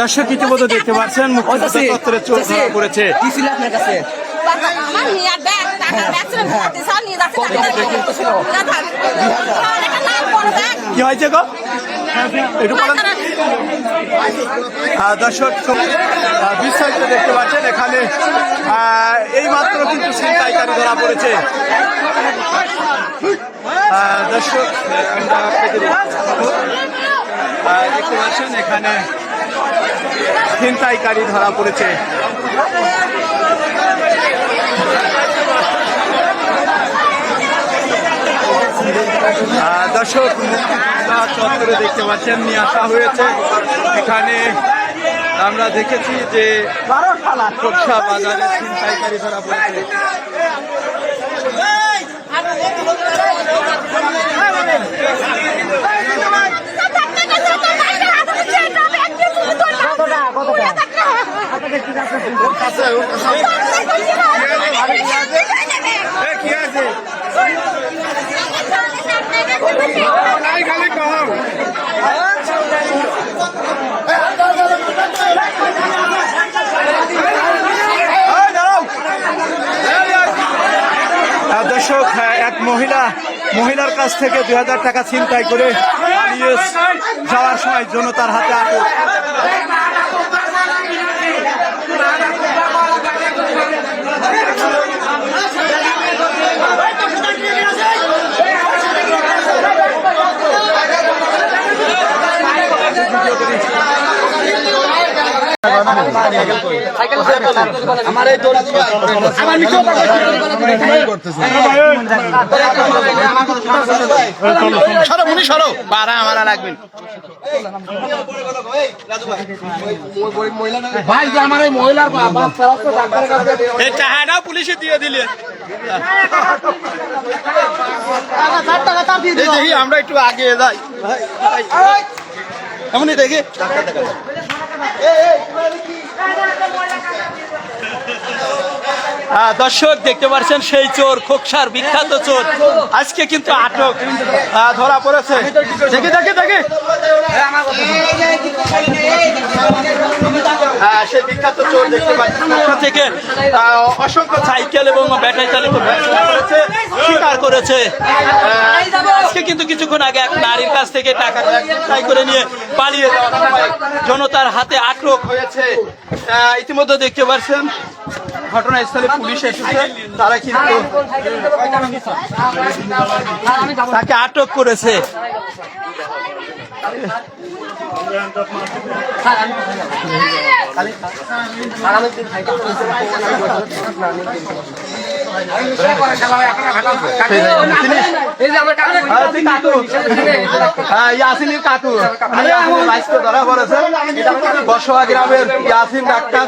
দর্শক ইতিমধ্যে দেখতে পাচ্ছেন চোর ধরা পড়েছে। কি ছিল আপনার কাছে? আমার নিয়ে ব্যাগ টাকা ব্যাগ ছিল হাতে সব নিয়ে যাচ্ছে কি হয়েছে গো? একটু দর্শক বিস্তারিত দেখতে পাচ্ছেন এখানে এই মাত্র কিন্তু ছিনতাইকারী ধরা পড়েছে। দর্শক আমরা আপনাদের দেখতে পাচ্ছেন এখানে ছিনতাইকারী ধরা পড়েছে দর্শক চত্বরে দেখতে পাচ্ছেন নিয়ে আসা হয়েছে এখানে আমরা দেখেছি যে বাজারে ধরা পড়েছে কি আছে দাঁড়াও। আহ, দর্শক এক মহিলা মহিলার কাছ থেকে দুই হাজার টাকা ছিনতাই করে যাওয়ার সময় জনতার হাতে আটক। সরো সরো পারা আমারা লাগবেন ভাই যে আমার এই মহিলার এই টাকাটা পুলিশে দিয়ে দিলে দেখি আমরা একটু আগে যাই এমনই দেখি দর্শক, দেখতে পাচ্ছেন সেই চোর, খোকসার বিখ্যাত চোর। আজকে কিন্তু আটক। ধরা পড়েছে। দেখি সেই বিখ্যাত দেখতে অসংখ্য সাইকেল এবং করেছে আজকে কিন্তু কিছুক্ষণ আগে এক কাছ থেকে টাকা করে নিয়ে পালিয়ে জনতার হাতে আটক হয়েছে। ইতিমধ্যে দেখতে পাচ্ছেন ঘটনাস্থলে পুলিশ এসেছে তারা কিন্তু তাকে আটক করেছে। ইয়াসিনের কাকু বাইশটা ধরা বসোয়া গ্রামের ইয়াসিন ডাক্তার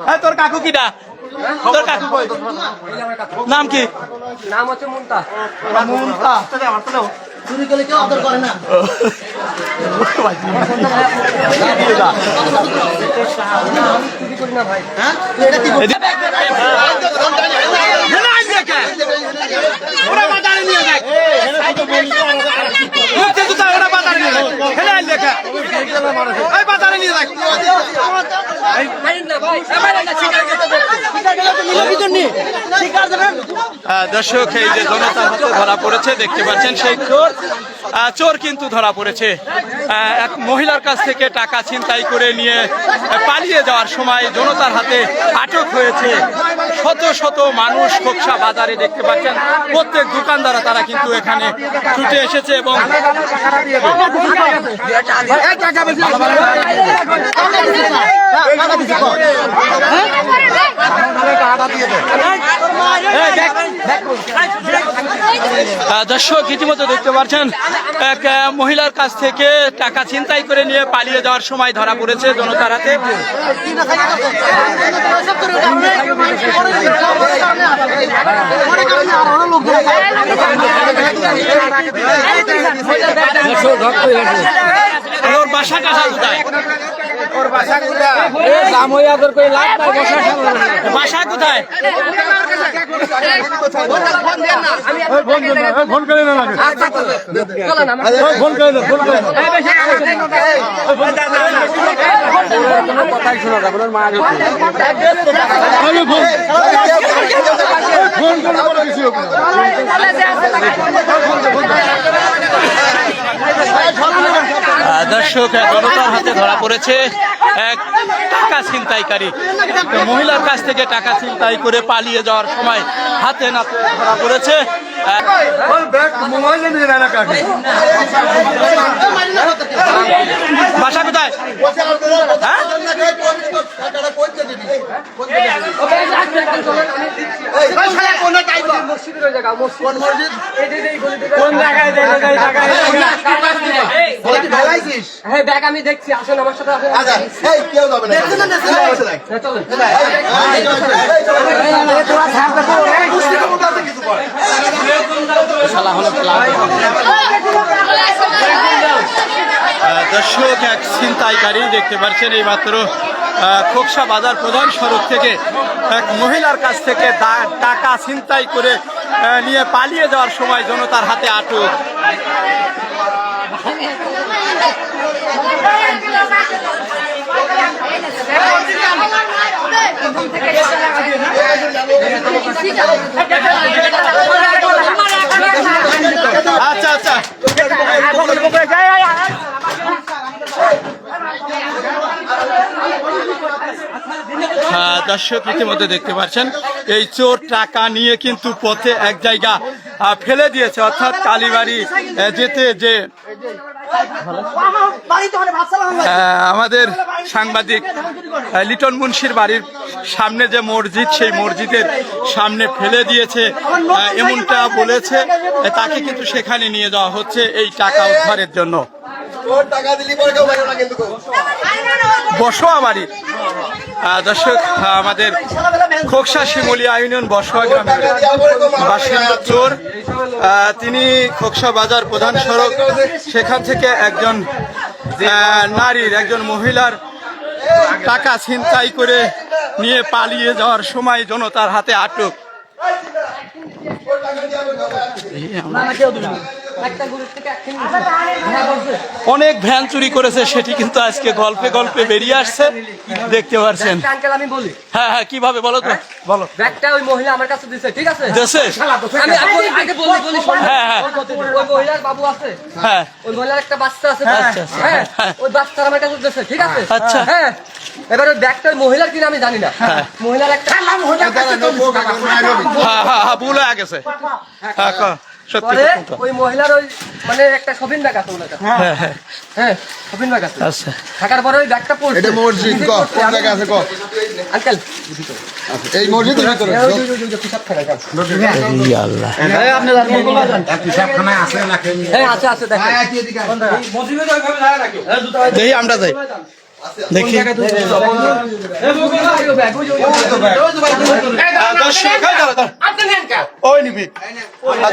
হ্যাঁ, তোর কাকু কিটা তোর কাকু কই নাম কি নাম হচ্ছে মুন্তা মুন্তা চুরি করলে কেউ আদর করে না। চুরি করি না ভাই আহ, দর্শক এই যে জনতার হাতে ধরা পড়েছে দেখতে পাচ্ছেন সেই চোর। চোর কিন্তু ধরা পড়েছে। এক মহিলার কাছ থেকে টাকা ছিনতাই করে নিয়ে পালিয়ে যাওয়ার সময় জনতার হাতে আটক হয়েছে শত শত মানুষ খোকসা বাজারে দেখতে পাচ্ছেন। প্রত্যেক দোকানদারা তারা কিন্তু এখানে ছুটে এসেছে এবং আহ, দর্শক ইতিমধ্যে দেখতে পাচ্ছেন এক মহিলার কাছ থেকে টাকা ছিনতাই করে নিয়ে পালিয়ে যাওয়ার সময় ধরা পড়েছে জনতার হাতে। বাসা টাসা কোথায় ওর বাসা কোথায় দাম হয়ে আদর করে লাভ নাই বাসা কোথায় ফোন করে না লাগে ফোন করে না ফোন কথাই শোনা যাবে মা ফোন করে দর্শক জনতার হাতে ধরা পড়েছে। এক টাকা ছিনতাইকারী। মহিলার কাছ থেকে টাকা ছিনতাই করে পালিয়ে যাওয়ার সময় হাতে নাতে ধরা পড়েছে। বাসা কোথায়? আমি দেখছি আসেন আমার সাথে আসেন হ্যাঁ, দর্শক এক ছিনতাইকারী দেখতে পাচ্ছেন এই মাত্র খোকসা বাজার প্রধান সড়ক থেকে এক মহিলার কাছ থেকে টাকা ছিনতাই করে নিয়ে পালিয়ে যাওয়ার সময় জনতার হাতে আটক। আচ্ছা আচ্ছা হ্যাঁ, দর্শক ইতিমধ্যে দেখতে পাচ্ছেন, এই চোর টাকা নিয়ে কিন্তু পথে এক জায়গা ফেলে দিয়েছে। অর্থাৎ কালীবাড়ি যেতে যে আমাদের সাংবাদিক লিটন মুন্সির বাড়ির সামনে যে মসজিদ, সেই মসজিদের সামনে ফেলে দিয়েছে। এমনটা বলেছে, তাকে কিন্তু সেখানে নিয়ে যাওয়া হচ্ছে এই টাকা উদ্ধারের জন্য। বাড়ির আহ, দর্শক আমাদের খোকসা শিমুলিয়া ইউনিয়ন বসোয়া গ্রামের বাসিন্দা চোর। তিনি খোকসা বাজার প্রধান সড়ক। সেখান থেকে একজন নারীর একজন মহিলার টাকা ছিনতাই করে নিয়ে পালিয়ে যাওয়ার সময় জনতার হাতে আটক। হ্যাঁ বলছে। অনেক ভ্যান চুরি করেছে সেটি কিন্তু আজকে গল্পে গল্পে বেরিয়ে আসছে। দেখতে আমি বলি। হ্যাঁ হ্যাঁ কীভাবে বলো তো? বলো। ব্যাগটা ওই মহিলা আমার কাছে দিছে ঠিক আছে? দেশে আমি আগে- আগে বলি বলি হ্যাঁ, হ্যাঁ। ওই মহিলার বাবু আছে। হ্যাঁ। ওই মহিলার একটা বাচ্চা আছে হ্যাঁ, হ্যাঁ ওই বাচ্চা আমার কাছে দিছে ঠিক আছে? আচ্ছা। হ্যাঁ। এবার ওই ব্যাগটা ওই মহিলার কিনা আমি জানি না। মহিলার একটা হ্যাঁ হ্যাঁ হ্যাঁ ভুল হয়ে গেছে। হ্যাঁ পরে ওই মহিলার ওই মানে একটা শপিং ব্যাগ আছে ওনার কাছে। হ্যাঁ। হ্যাঁ হ্যাঁ। শপিং ব্যাগ আছে। আচ্ছা। থাকার পরে ওই ব্যাগটা পড়ছে এটা মসজিদ ক কোন জায়গায় আছে ক? আঙ্কেল। এই মসজিদের ভিতরে। ওই যে- ওই যে- ওই যে পিসাব খানায় হ্যাঁ আছে আছে দেখেন। দেখি আমরা যাই। এই।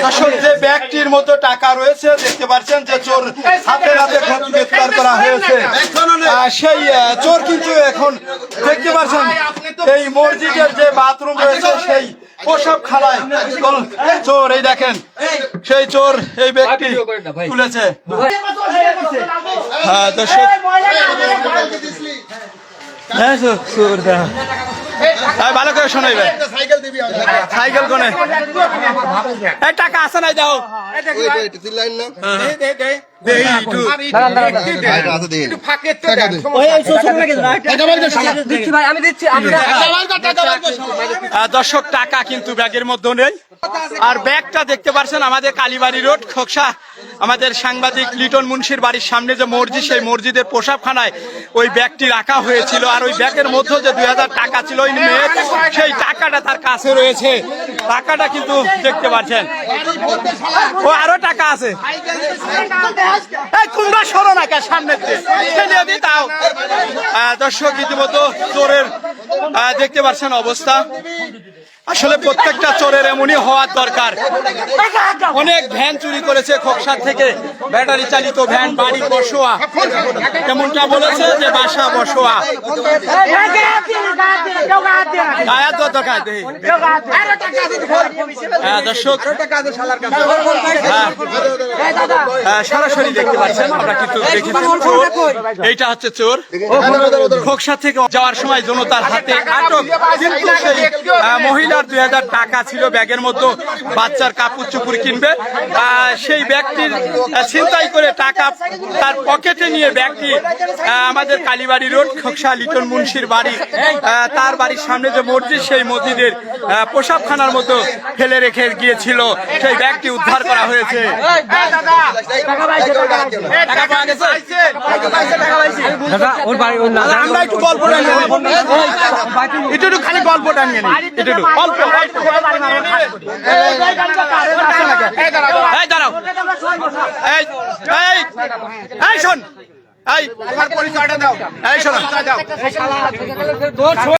দর্শক, যে ব্যাগটির মতো টাকা রয়েছে দেখতে পাচ্ছেন যে চোর হাতে হাতে গ্রেফতার করা হয়েছে সেই আহ, চোর কিন্তু এখন দেখতে পাচ্ছেন এই মসজিদের যে বাথরুম রয়েছে সেই প্রসব খালায় চোর এই দেখেন সেই চোর এই ব্যক্তি তুলেছে হ্যাঁ দর্শক হ্যাঁ হ্যাঁ। এই ভালো করে শোনাইবে সাইকেল দিবি সাইকেল কোনে? এই টাকা আছে নাই দাও। তিন লাইন না দেই একটু ভাইটা আছে দিন টাকা দে দিচ্ছি ভাই আমি দিচ্ছি আমরা আহ, দর্শক টাকা কিন্তু ব্যাগের মধ্যে নেই। আর ব্যাগটা দেখতে পারছেন আমাদের কালীবাড়ি রোড খোকসা। আমাদের সাংবাদিক লিটন মুন্সির বাড়ির সামনে যে মসজিদ, সেই মসজিদের পোশাকখানায় ওই ব্যাগটি রাখা হয়েছিল আর ওই ব্যাগের মধ্যে যে দুই হাজার টাকা ছিল, ওই মেয়ের সেই টাকাটা তার কাছে রয়েছে। টাকাটা কিন্তু দেখতে পাচ্ছেন। ও, আরও টাকা আছে। তোমরা সরো সামনে তাও। দর্শক রীতিমতো চোরের দেখতে পাচ্ছেন অবস্থা। আসলে প্রত্যেকটা চোরের এমনই হওয়ার দরকার। অনেক ভ্যান চুরি করেছে খোকসার থেকে। ব্যাটারি চালিত ভ্যান বাড়ি বসোয়া। এমনটা বলেছে যে বাসা বসোয়া। হ্যাঁ, হ্যাঁ, হ্যাঁ, হচ্ছে চোর। খোকসা থেকে যাওয়ার সময় কিন্তু মহিলার দুই হাজার টাকা ছিল ব্যাগের মধ্যে বাচ্চার কাপড় চুপুর কিনবে। সেই ব্যাগটির আহ, ছিনতাই করে টাকা তার পকেটে নিয়ে ব্যাগটি আমাদের কালীবাড়ি রোড খোকসা লিটন মুন্সির বাড়ি তার বাড়ির সামনে যে মসজিদ সেই মসজিদের প্রসাবখানার মতো ফেলে রেখে গিয়েছিল। সেই ব্যাগটি উদ্ধার করা হয়েছে। একটু খালি গল্পটা নিয়ে একটু এই দাঁড়াও। এই এই এই শোন। এই পরিচয়টা দাও। এই শোন।